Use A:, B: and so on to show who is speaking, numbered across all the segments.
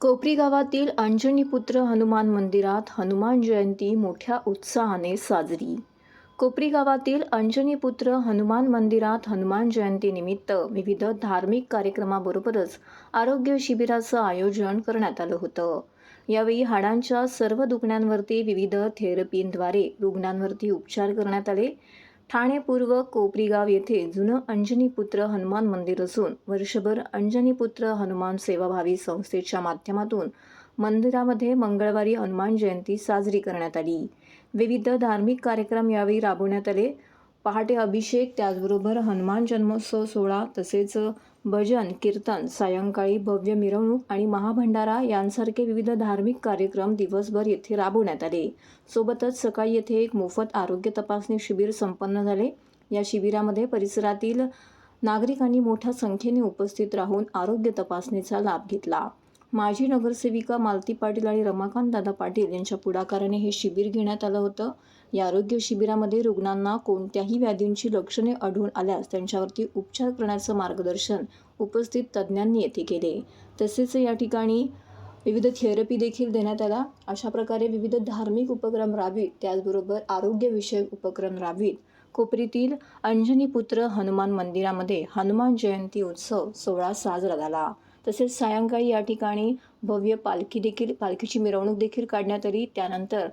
A: कोपरी गावातील अंजनीपुत्र हनुमान मंदिरात हनुमान जयंती मोठ्या उत्साहाने साजरी. कोपरी गावातील अंजनीपुत्र हनुमान मंदिरात हनुमान जयंतीनिमित्त विविध धार्मिक कार्यक्रमाबरोबरच आरोग्य शिबिराचं आयोजन करण्यात आलं होतं. यावेळी हाडांच्या सर्व दुखण्यांवरती विविध थेरपींद्वारे रुग्णांवरती उपचार करण्यात आले. ठाणे पूर्व येथे जुनं अंजनीपुत्र हनुमान मंदिर असून वर्षभर अंजनीपुत्र हनुमान सेवाभावी संस्थेच्या माध्यमातून मंदिरामध्ये मंगळवारी हनुमान जयंती साजरी करण्यात आली. विविध धार्मिक कार्यक्रम यावेळी राबवण्यात आले. पहाटे अभिषेक त्याचबरोबर हनुमान जन्मोत्सव सोहळा तसेच भजन कीर्तन सायंकाळी भव्य मिरवणूक आणि महाभंडारा यांसारखे विविध धार्मिक कार्यक्रम दिवसभर येथे राबवण्यात आले. सोबतच सकाळी येथे एक मोफत आरोग्य तपासणी शिबिर संपन्न झाले. या शिबिरामध्ये परिसरातील नागरिकांनी मोठ्या संख्येने उपस्थित राहून आरोग्य तपासणीचा लाभ घेतला. माजी नगरसेविका मालती पाटील आणि रमाकांत दादा पाटील यांच्या पुढाकाराने हे शिबिर घेण्यात आलं होतं. या आरोग्य शिबिरामध्ये रुग्णांना कोणत्याही व्याधींची लक्षणे आढळून आल्यास त्यांच्यावरती उपचार करण्याचं मार्गदर्शन उपस्थित तज्ज्ञांनी येथे केले. तसेच या ठिकाणी विविध थेरपी देखील देण्यात आला. अशा प्रकारे विविध धार्मिक उपक्रम राबवीत. त्याचबरोबर आरोग्यविषयक उपक्रम राबवीत. कोपरीतील अंजनीपुत्र हनुमान मंदिरामध्ये हनुमान जयंती उत्सव सोहळा साजरा झाला. तसेच सायंकाळी या ठिकाणी भव्य पालखी देखील पालखीची मिरवणूक देखील काढण्यात आली. त्यानंतर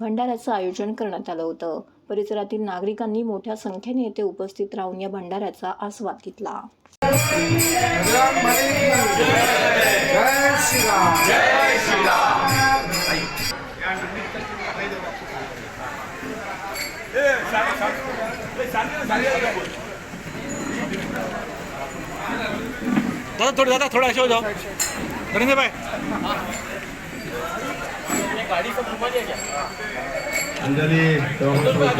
A: भंडाऱ्याचं आयोजन करण्यात आलं होतं. परिसरातील नागरिकांनी मोठ्या संख्येने येथे उपस्थित राहून या भंडाऱ्याचा आस्वाद घेतला.
B: दादा थोडं दादा थोडं अशा हो जाओ भाई
C: अंजली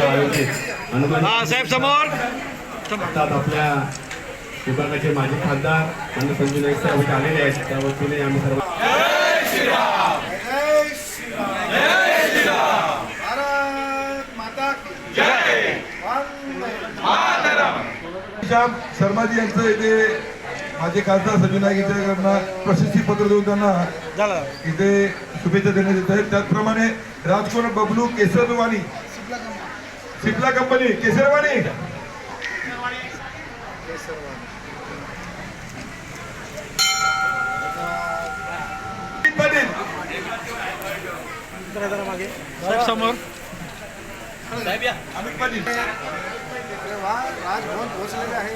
C: आयोजित हनुमान
B: हा साहेब समोर
C: आपल्या विभागाचे माजी खासदार आणि संजू नाईक साहेब इथे आलेले आहेत त्या वतीने आम्ही सर्व
D: जय श्री राम जय श्री राम भारत माता की जय वंदे
E: श्याम शर्माजी यांचं इथे माझे खासदार संजय नाईक यांच्याकडनं प्रशस्ती पत्र देऊन त्यांना इथे शुभेच्छा देण्यात येत आहेत. त्याचप्रमाणे राजकोट बबलू केसरवाणी. सिप्ला कंपनी केसरवाणी. पाटील.
B: समोर.
E: अमित पाटील.
D: राजभवन पोहोचलेले आहे.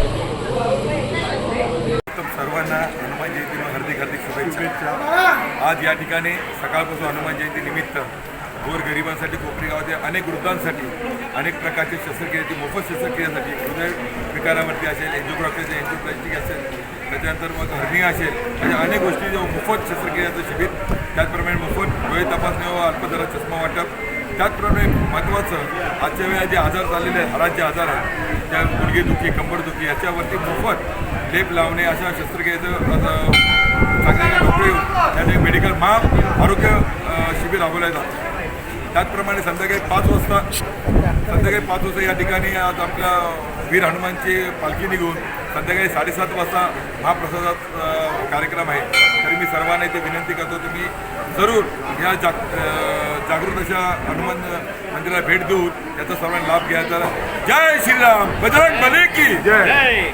F: सर्वांना हनुमान जयंती हार्दिक हार्दिक शुभेच्छा आज या ठिकाणी सकाळपासून हनुमान जयंतीनिमित्त गोरगरिबांसाठी कोपरी अनेक वृद्धांसाठी अनेक प्रकारचे शस्त्रक्रियाची मोफत शस्त्रक्रियेसाठी हृदय विकारावरती असेल एन्जिओग्राफी असेल एन्जिओप्लास्टिक असेल त्याच्यानंतर मग हर्निंग असेल अशा अनेक गोष्टी जो मोफत शस्त्रक्रियाचं शिबिर त्याचप्रमाणे मोफत डोळे तपासणी व अल्पदरात चष्मा वाटप त्याचप्रमाणे महत्त्वाचं आजच्या वेळा जे आजार चाललेले आहेत हाडाचे जे आजार आहेत त्या गुडघेदुखी कंबरदुखी याच्यावरती मोफत लेप लावणे अशा शस्त्रक्रियेचं आता चांगल्या नोकरी त्याने मेडिकल महा आरोग्य शिबिर राबवल्या. जातं त्याचप्रमाणे संध्याकाळी पाच वाजता संध्याकाळी पाच वाजता या ठिकाणी आज आपल्या वीर हनुमानची पालखी निघून संध्याकाळी साडेसात वाजता महाप्रसादात कार्यक्रम आहे. तरी मी सर्वांना इथे विनंती करतो तुम्ही जरूर या जाग जागृत अशा हनुमान मंदिराला भेट देऊन याचा सर्वांना लाभ घ्यायचा जय श्रीराम. बजरंग बली की जय.